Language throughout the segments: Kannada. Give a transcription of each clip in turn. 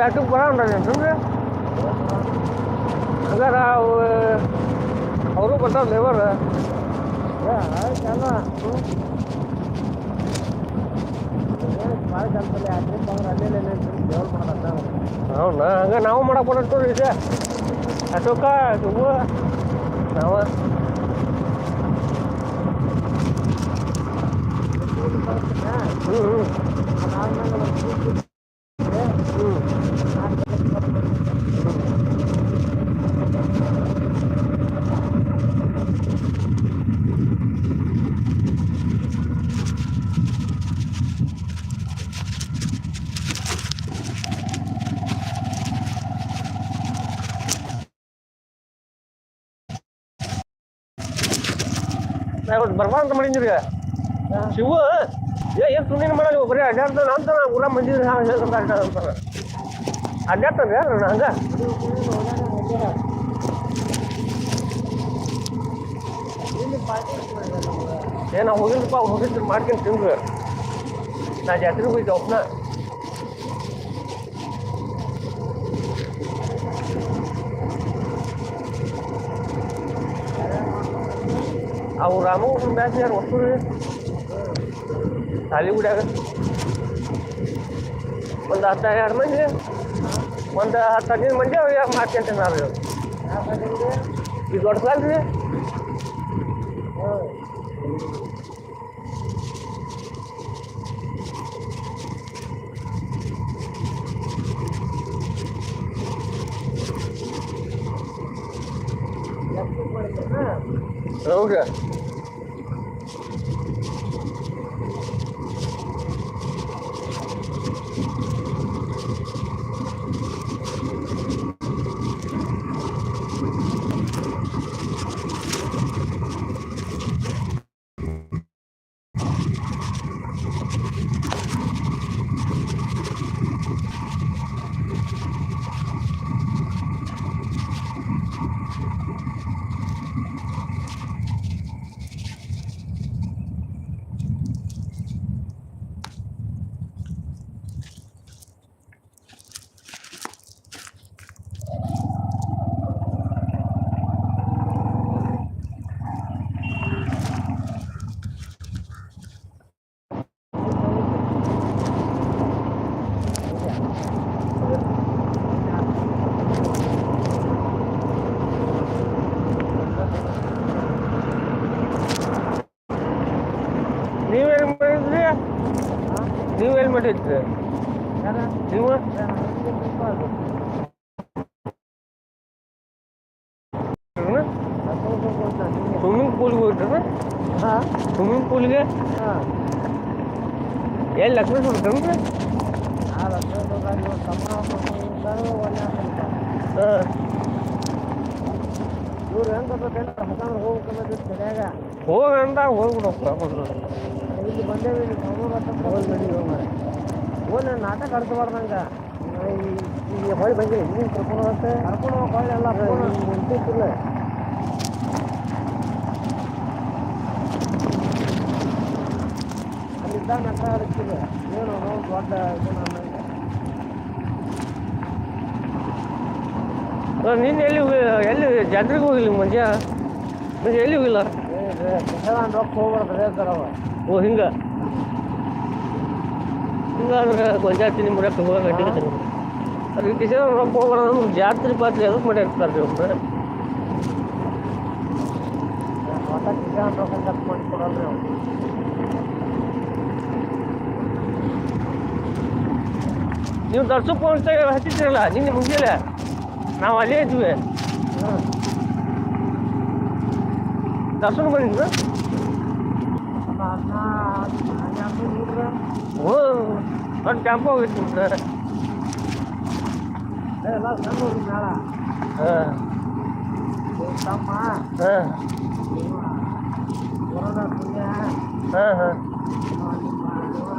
ಆಟಕ್ಕೆ ಬರೋಣ ಏನ್ರಿ ಹಂಗಾರ ಅವು, ಅವರು ಬರ್ತಾವ ಲೇಬರ್ ಯಾಕೆ ಹೌದಾ? ಹಂಗ ನಾವು ಮಾಡಕ್ ಬರತ್ತವ್ರಿ ಈಗ ಅಶೋಕ ನೀವು ನಾವ. ಹ್ಞೂ ಹ್ಞೂ ಹ್ಞೂ ಇವತ್ತು ಬರ್ಬಾ ಅಂತ ಮಾಡಿದ್ರಿ ಶಿವು ಏ, ಏನು ಸುಮ್ಮನೆ ಮಾಡಲ್ಲ ಬರೀ ಅಡ್ಡಾಡ್ತಾನ ಅಂತ ನಾನು ಊರ ಮಂದಿ ಹೇಳ್ದಂತ ಅಡ್ಡಾಡ ಅಡ್ಡಾಡ್ತಾನ ಅಡ್ಡಾಡ್ತಾನೆ ಯಾರು ಹಂಗ? ಏ ನಾ ಹೋಗಿಲ್ಲಪ್ಪ ಹೋಗಿದ್ದು ಮಾಡ್ಕೊಂಡು ತಿಂದ್ರು ನಾ ಜಾತ್ರೆಗೆ ಹೋಯ್ತು ಒಬ್ಬನ ಅವು ರಾಮ ಬ್ಯಾಚ್ ಯಾರು ಒಟ್ಟು ಸಾಲಿಗುಡ್ಯಾಗ ಒಂದು ಹತ್ತು ಎರಡು ಮಂದಿ ಒಂದು ಹತ್ತು ಹದಿನೈದು ಮಂದಿ ಅವು ಯಾಕೆ ಮಾಡ್ಕೊಂತ ನಾವು ಈಗ ದೊಡ್ಡ ಸಾಲ ರೀ ಹೌದ್ರಿ ಮಾಡಿದ್ರಿ? ನೀವು? ಸ್ವಿಮ್ಮಿಂಗ್ ಪೂಲ್ಗೆ ಹೋಗಿದ್ರಿ ಹಾಂ. ಸ್ವಿಮ್ಮಿಂಗ್ ಪೂಲ್ಗೆ ಹಾಂ. ಎಲ್ಲಿ? ಲಕ್ಷ್ಮೇಶ್ವರ ರೀ ಆ ಲಕ್ಷ ತಮ್ಮ ಒಳ್ಳೆ ಹಾಂ. ಇವ್ರು ಹೆಂಗೆ ಬರ್ಬೇಕಂದ್ರೆ ಹಸಂದ್ರೆ ಹೋಗ್ಬೇಕನ್ನೋದು ಸರಿಯಾಗ. ಹೋಗಂತ ಹೋಗ್ಬಿಡಪ್ಪ ಇಲ್ಲಿ ಬಂದೇವಿ ಕಣ್ಣೂರು ಹತ್ರ ಹೋಗಿ ಬಂದಿವಿ ಮಾರೆ ಓನ್ ನಾಟಕ ಆಡ್ಸಬಾರ್ದಂಗ ಈಗ ಹೊಳಿ ಬಂದಿರಿ ನೀನು ಕರ್ಕೊಂಡು ಹೋಗುತ್ತೆ ಕರ್ಕೊಂಡು ಹೋಗಿ ಹೊಳ್ಳಿ ಎಲ್ಲ ಮುಂಚಿಲ್ಲ ಅಲ್ಲಿದ್ದ ನಟ ಆಡ್ತಿಲ್ಲ ಏನು ನಾವು ದೊಡ್ಡ ಇದು ನನ್ನಂಗೆ ನೀನು ಎಲ್ಲಿ ಹೋಗಿ ಎಲ್ಲಿ ಜಾತ್ರೆಗೆ ಹೋಗಿಲ್ಲ ಮಂಜ ಮಂಜ ಎಲ್ಲಿ ಹೋಗಿಲ್ಲ ಏ ಕಿಶನ್ ರೊಕ್ಕ ಹೋಗ್ಬಾರ್ದು ರೇಸ್ತಾರ ಅವ ಓ ಹಿಂಗ ಹಿಂಗಾದ್ರೆ ಗೊಂಜಾತಿ ನಿಮ್ಮ ರೊಕ್ಕ ಹೋಗಕ್ಕೆ ಅಡ್ಡಿಗೆ ಅದಕ್ಕೆ ಕಿಶನ್ ರೊಕ್ಕ ಹೋಗೋಣ ಜಾತ್ರೆ ಪಾತ್ರೆ ಅದಕ್ಕೆ ಮಾಡಿ ಇರ್ತಾರೆ ರೀ ಒಬ್ಬರು ನೀವು ದರ್ಶಕ ಅಂತ ಹಚ್ಚಿದ್ರಲ್ಲ ನಿನ್ನೆ ಮುಂಜಾನೆ ನಾವು ಅಲ್ಲೇ ಇದ್ವಿ. ದರ್ಶನ ಬಂದಿದ್ದು ದೊಡ್ಡ ಕ್ಯಾಂಪ್ ಹೋಗಿತ್ತು ಸರ್ ಎಲ್ಲ ಸಣ್ಣ ಹುಡುಗ ಮೇಳ ಹಾಂ ಇವ್ನ್ ತಮ್ಮ ಹಾಂ ಇವ ಕೊರೋನಾ ಪುಣ್ಯ ಹಾಂ ಹಾಂ ಇವ ನಿಮ್ಮ ಇವ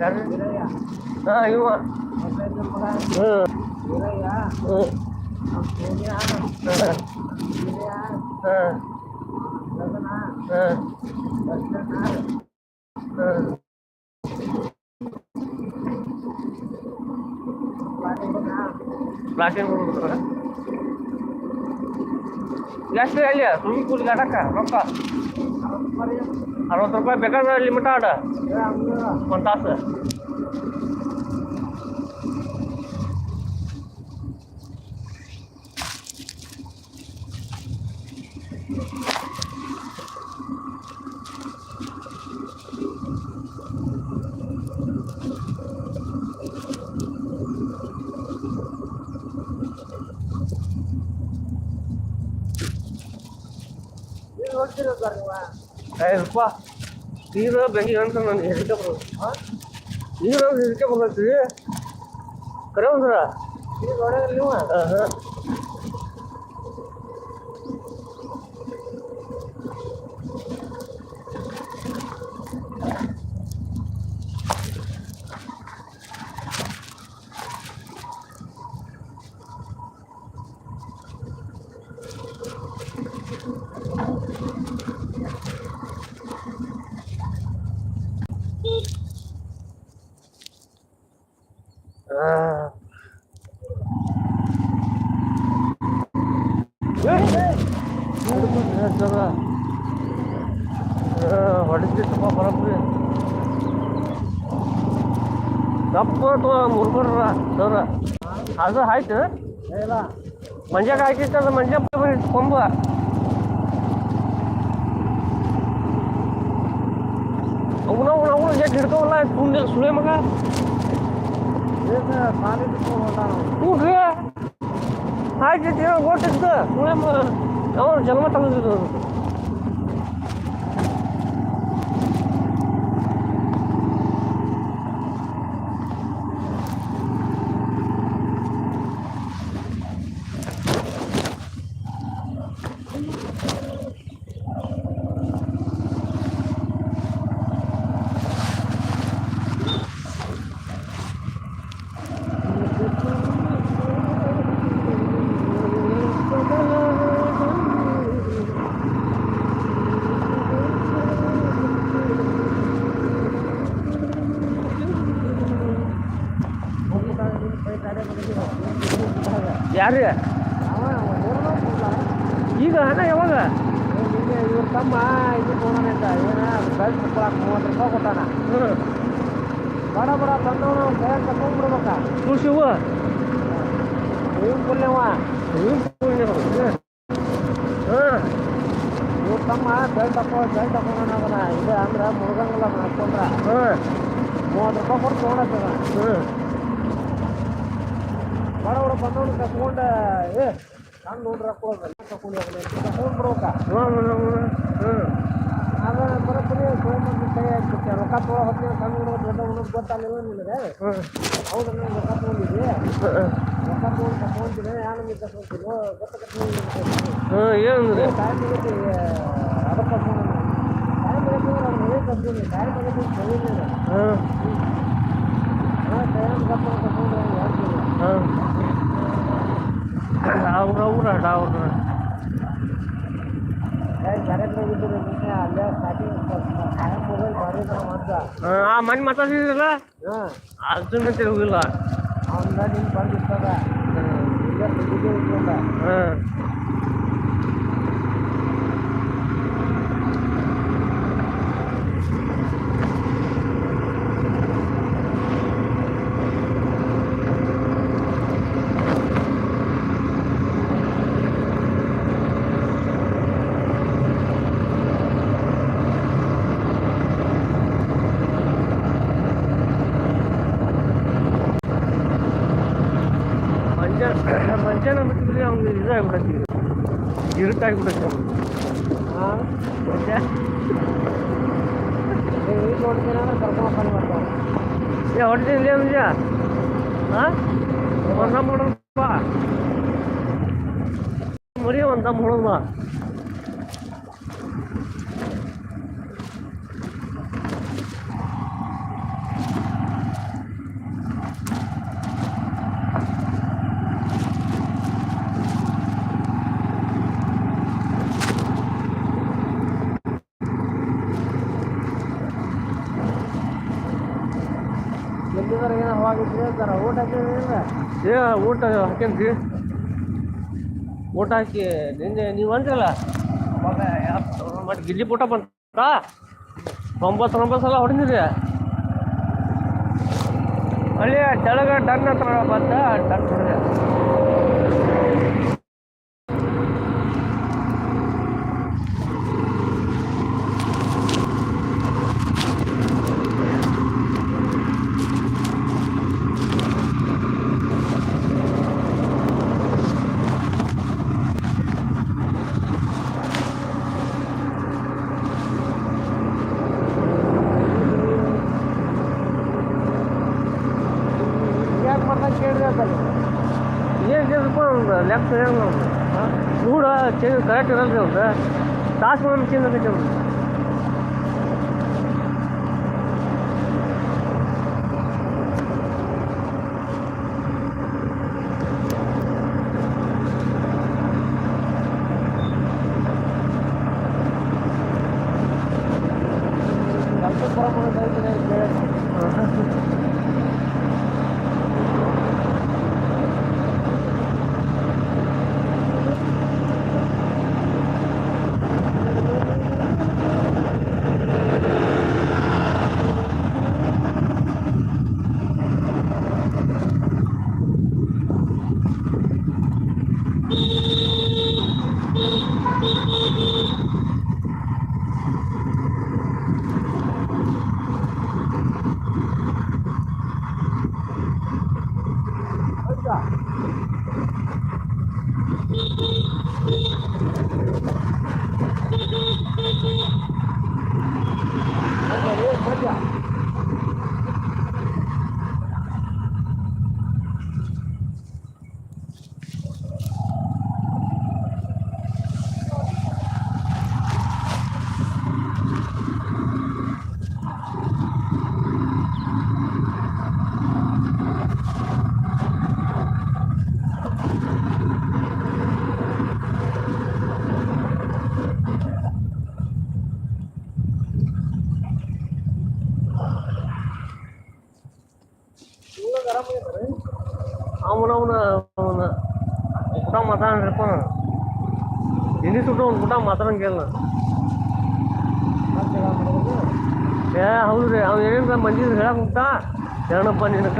ಯಾರು ವೀರಯ್ಯ ಹಾಂ ಇವ ಮೊದಲನೇ ಮಗ ಹ್ಞೂ ವೀರಯ್ಯ ಹ್ಞೂ ನಮ್ಮ ಪುಣ್ಯ ಹಾಂ ವೀರಯ್ಯ ಹಾಂ ಗಗನ ಹಾಂ ದರ್ಶನ ಹಾಂ ಹೋಗ್ಬಿಡ್ತಾರ ಎಷ್ಟು ಅಲ್ಲಿ ಸ್ವಿಮ್ಮಿಂಗ್ ಪೂಲ್ ಆಡಕ್ಕ ರೊಕ್ಕ ಅರವತ್ತು ರೂಪಾಯಿ ಬೇಕಾದ್ರೆ ಲಿಮಿಟ್ ಆಡ ಒಂದು ತಾಸು ஐயப்பா நீ தான் பெரியவன் நான் எதுக்க போகிறேன் நீ தான் எதுக்க போகிறது கடவுந்துரா நீ சங்கரா வடிஞ்சு சும்மா பரப்பு தப்பு तो मुरमुरा तर असं आहे तर म्हणजे काय की तर म्हणजे पंप उन्हा उन्हा उन्हा जे खिडकवला आहे सुन सुने मग. तू घे आहे ते गोष्ट सुने मग. 어, 잠깐만 떨어져. ಯಾರು ಈಗ ಹಣ ಯಾವಾಗ? ಇವ್ರ ತಮ್ಮ ಇದು ತೊಗೊಂಡ ಏನ ಬೆಲ್ಟ್ ಮೂವತ್ತು ರೂಪಾಯಿ ಕೊಟ್ಟಾನ ಬಡ ಬಡ ತಂದವನು ಕೈಯಾಗ ತಗೊಂಡ್ಬಿಡ್ಬೇಕ ತುಳ್ಸಿವು ಇವ್ನ ಪುಲ್ಯವ ಹಾಂ. ಇವ್ರ ತಮ್ಮ ಬೆಲ್ಟ್ ತಕೊ ಬೆಲ್ಟ್ ಇದು ಅಂದ್ರೆ ಮುಳುಗಂಗಿಲ್ಲ ಹಾಕೊಂಡ್ರ ಹಾಂ. ಮೂವತ್ತು ರೂಪಾಯಿ ಕೊಟ್ಟು ತೊಗೊಂಡತ್ತದ ಹ್ಞೂ ಬಡ ಬಡ ಬಂದವನು ತಗೊಂಡು ಏ ಸಣ್ಣ ನೋಡ್ರಿ ಕೊಡೋದು ತಗೊಂಡು ತಗೊಂಡ್ಬಿಡ್ಬೇಕ ಹ್ಞೂ ಹ್ಞೂ ಆಗ ಬರೋಬ್ಬರಿ ಸೋಮಂದಿ ಕೈ ಹಾಕ್ಬಿಟ್ಟೆ ರೊಕ್ಕ ತೊಗೊಳೋ ಹೊತ್ತಿನ ಸಣ್ಣ ಹುಡುಗ ದೊಡ್ಡ ಹುಡುಗ ಗೊತ್ತಾಗಲಿಲ್ಲ ನಿನಗೆ ಹ್ಞೂ ಹೌದು ನಾನು ರೊಕ್ಕ ತೊಗೊಂಡಿದ್ದೆ ಹ್ಞೂ ರೊಕ್ಕ ತೊಗೊಂಡು ತಗೊಂತೀನಿ ನಾನು ಮಿಕ್ಕ ತಗೊಂತೀನಿ ಗೊತ್ತಾಗತ್ತೆ ಹ್ಞೂ ಏನಂದ್ರಿ ಟೈಮ್ ಆಗೈತಿ ಅದಕ್ಕೆ ಟೈಮ್ ಆಗೈತಿ ನಾನು ಹೇಳಿ ತರ್ತೀನಿ ಟೈಮ್ ಆಗೈತಿ ತೊಗೊಂಡಿಲ್ಲ ಹಾಂ ಹಾಂ ಟೈಮ್ ಗಪ್ಪ ತಗೊಂಡ್ರೆ ಹೇಳ್ತೀನಿ ಹಾಂ ಜನ ಮಾಡ್ದ ಆ ಮನೆ ಮಾತಾಡಿದ್ರಲ್ಲ ಹಾಂ. ಅದನ್ನ ತಿರುಗಿಲ್ಲ ಅವನ ನಿನ್ ಬಂದಿರ್ತದ ಹಾಂ ಮಂಜ ಮಂಜಾನ ಬಿಟ್ಟಿದ್ರೆ ಅವ್ನು ಇದಾಗ್ಬಿಡತ್ತಿ ಇರುತ್ತಾಗ್ಬಿಡತ್ತೆ ಅವ್ನು. ಹಾಂ ಬರ್ತಾನೆ ಏ ಹೊಡ್ತೀನಿ ಮಂಜ ಹಾಂ ಒಂದ ಮಾಡೋಣಪ್ಪ ಮರಿ ಒಂದ ಮಾಡೋಣ ಏ, ಊಟ ಹಾಕೇನ್ರಿ? ಊಟ ಹಾಕಿ ನಿನ್ನೆ ನೀವು ಅಂದ್ರಲ್ಲ ಮತ್ತೆ ಗಿಲ್ಲಿ ಊಟ ಬಂತ ಒಂಬತ್ತು ಸಲ ಹೊಡೆದಿದೆ ಅಲ್ಲಿ ಚಳಗ ಡನ್ ಹತ್ರ ಬಂದ, ಡನ್ ಹೊಡೆದೆ. ಮಾಡ್ದಂಗೆ ಕೇಳಿದ್ರೆ ಅಂತಲ್ಲಿ ಏನು ಕೇಳಪ್ಪ ಒಂದು ಲೆಕ್ಕ ಏನು ಕೂಡ ಚೇಂಜ್ ಕರೆಕ್ಟ್ ಇರಲ್ರಿ ಅವ್ರು ತಾಸು ಒಂದು ಚೇಂಜ್ ಆಗೈತೆ ಅವ್ರು ಕೆಲಸಕ್ಕೆ ಬರೋ ಸುಟ್ಟು ಒಂದು ಊಟ ಮಾತಾಡಂಗಿಲ್ಲ ಏ ಹೌದು ರೀ ಅವ್ನು ಏನೇನು ಮಂದಿ ಹೇಳಕ್ಕೆ ಹೋಗ್ತಾ? ಹೇಳಪ್ಪ ನಿನಕ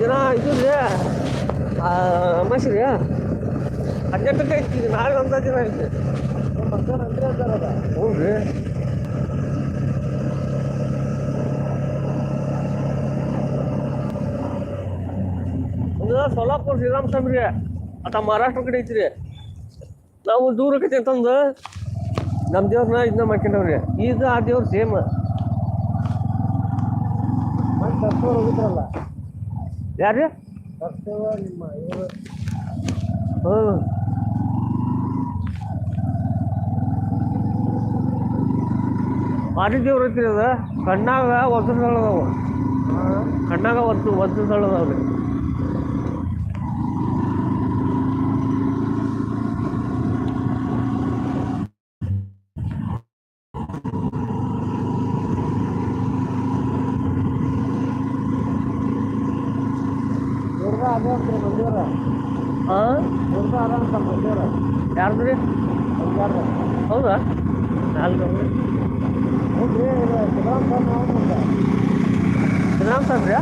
ದಿನ ಇದು ರೀ ಅಮಾಸಿ ರೀ ಹದಿನೆಂಟಕ್ಕೆ ಐತಿ ಈಗ ನಾಳೆ ಒಂದು ದಿನ ಐತಿ ಮತ್ತೆ ಅಂದ್ರೆ ಅಂತಾರೆ ಅದ ಹ್ಞೂ ರೀ ಒಂದು ಸೊಲ್ಲಾಪುರ ಶ್ರೀರಾಮ ಸ್ವಾಮಿ ರೀ ಆತ ಮಹಾರಾಷ್ಟ್ರ ಕಡೆ ಐತ್ರಿ ನಾವು ದೂರ ಕತೆ ತಂದು ನಮ್ಮ ದೇವ್ರನ್ನ ಇದನ್ನ ಮಾಡ್ಕೊಂಡವ್ರಿ. ಈಗ ಆ ದೇವ್ರ ಸೇಮ್ ಹೋಗಿದ್ರಲ್ಲ? ಯಾರು ನಿಮ್ಮ ಇವರು. ಹ್ಞೂ ಮಾರಿ ದೇವ್ರ ಐತ್ರಿ ಅದ. ಕಣ್ಣಾಗ ಒದ್ದು ತಳದವು ಕಣ್ಣಾಗ ಒದ್ದು ಒದ್ದು ತಳದವ್ರಿ ಹಾ ಯಾರ್ದ್ರಿ ಮಂಜಾರ ಹೌದಾ ನಾಲ್ಕು ಸಿದ್ದರಾಮ ಸಾಹೇಬ್ರಿ